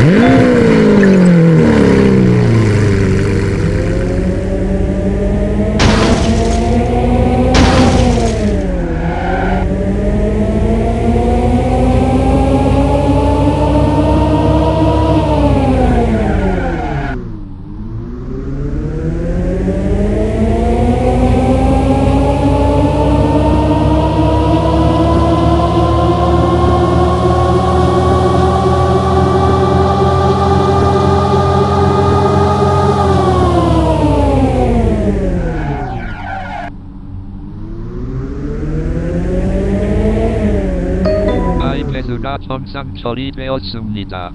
Yeah. 정상 처리되었습니다.